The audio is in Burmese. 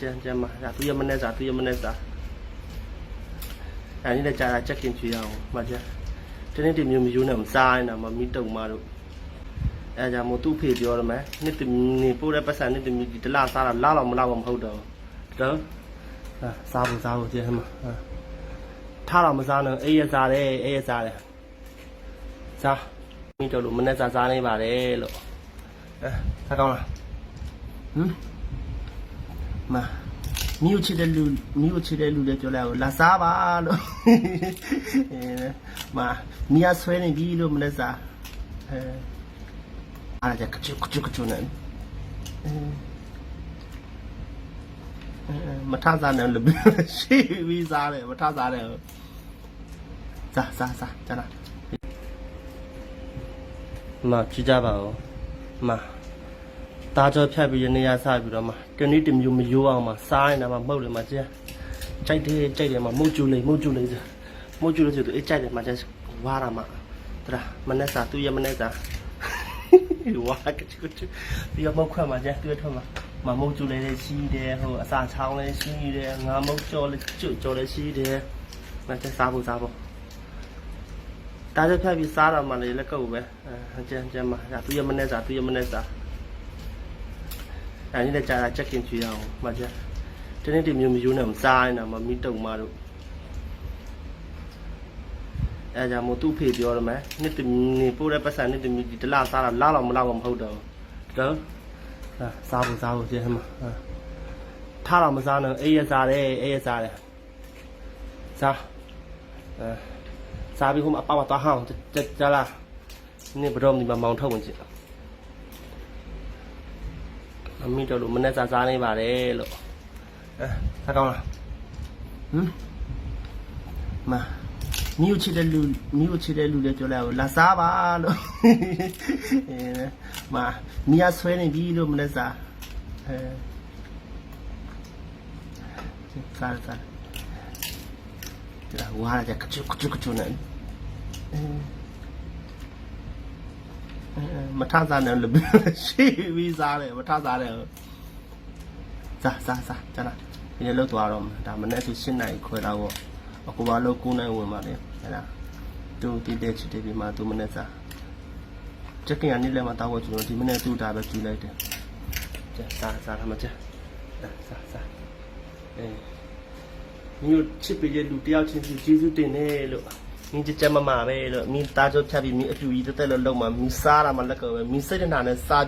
ကြမ်းကြမ်းမှာဒါသူရမနဲ့စားသူရမနဲ့စားအဲ့ဒီလည်းကြာတာချက်ကင်ချွေရအောင်မကြတနေ့တည်းမျိုးမျိုးနဲ့မစားရင်တော့မမီတုံမတို့အဲကြောင့်မို့သူ့ဖေပြောရမယ်နှစ်တမီနေပို့တဲ့ပတ်စံနှစ်တမီဒီတလားစားတာလားတော့မလားတော့မဟုတ်တော့တော့ဟာစားဖို့စားဖို့ကြမ်းမှာဟာထားတော့မစားနဲ့အေးရစားတယ်အေးရစားတယ်စားမီတော့လို့မနဲ့စားစားနေပါတယ်လို့အဲစားကောင်းလားဟမ် မမြို့ချစ်တဲ့လူမြို့ချစ်တဲ့လူလည်းပြောလိုက်အောင်လာစားပါလို့အဲမမီယာဆွဲနေပြီလို့မလဲစားအဲအားကြကချူကချူကချူနဲ့အဲမထစားနဲ့လို့ရှိပြီးစားတယ်မထစားတယ်စားစားစားကြလားမကြည့်ကြပါဦးမ တာကြောဖြတ်ပြီးရနေရစပြီးတော့မှတနေ့တစ်မျိုးမယိုးအောင်မှစားနေတာမှမှုတ်တယ်မှကျန်ကြိုက်တယ်ကြိုက်တယ်မှမှုတ်ကျူလေးမှုတ်ကျူလေးစားမှုတ်ကျူလို့ဆိုသူအေးကြိုက်တယ်မှကျန်ဝါရမှတရာမနဲ့စားသူရမနဲ့စားဝါကချူချူပြီးတော့မုတ်ခွတ်မှကျန်တွေ့ထွက်မှမမုတ်ကျူလေးလေးရှိတယ်ဟိုအစာချောင်းလေးရှိတယ်ငါမုတ်ကြောလေးကျွတ်ကြောလေးရှိတယ်မှကျန်စားဖို့စားဖို့တာကြောဖြတ်ပြီးစားတော့မှလည်းလက်ကုပ်ပဲအဲကျန်ကျန်မှဒါသူရမနဲ့စားသူရမနဲ့စား အဲ့ဒီလည်းကြာတာချက်ကင်ချွေရအောင်မကြတနေ့တည်းမျိုးမျိုးနဲ့မစားရင်တော့မမီတုံမတို့အဲကြောင့်မို့သူ့ဖေပြောရမယ်နှစ်တမီနေပို့တဲ့ပတ်စံနှစ်တမီဒီတလားစားတာလားတော့မလားတော့မဟုတ်တော့တော့ဟာစားဖို့စားဖို့ကျဲမှာဟာထားတော့မစားနဲ့အေးရစားတယ်အေးရစားတယ်စားအဲစားပြီးဟိုမှာအပေါက်သွားဟောင်းကြကြလားနေဘရောမဒီမှာမောင်ထုတ်ဝင်ချင် မမီတို့လို့မနဲ့စားစားနေပါတယ်လို့အဲစားကောင်းလားဟမ်မမြို့ချစ်တဲ့လူမြို့ချစ်တဲ့လူလည်းပြောလိုက်အောင်လာစားပါလို့အဲမမီယာဆွဲနေပြီလို့မနဲ့စားအဲစားစားဒါဝါရကြကချူကချူကချူနဲ့အဲ မထစားနဲ့လို့ရှိပြီးစားတယ်မထစားတယ်စားစားစားကြလားဒီနေ့လောက်သွားတော့မယ်ဒါမနေ့ဆို7နိုင်ခွဲတော့ပေါ့အခုဘာလို့9နိုင်ဝင်ပါလဲဟဲ့လားသူတီးတဲ့ချစ်တဲ့ဒီမှာသူမနေ့စားချက်ကင်ကနေလည်းမတောက်ဝကျွန်တော်ဒီမနေ့သူ့ဒါပဲကြည့်လိုက်တယ်ကြစားစားရမှာကြစားစားအဲမြို့ချစ်ပေးတဲ့လူတယောက်ချင်းစီကျေးဇူးတင်တယ်လို့ မင်းကြကြမမပဲလို့မင်းသားကြောဖြတ်ပြီးမင်းအပြူကြီးတက်တက်လို့လုံမှာမင်းစားတာမှလက်ကပဲမင်းစိတ်တနာနဲ့စား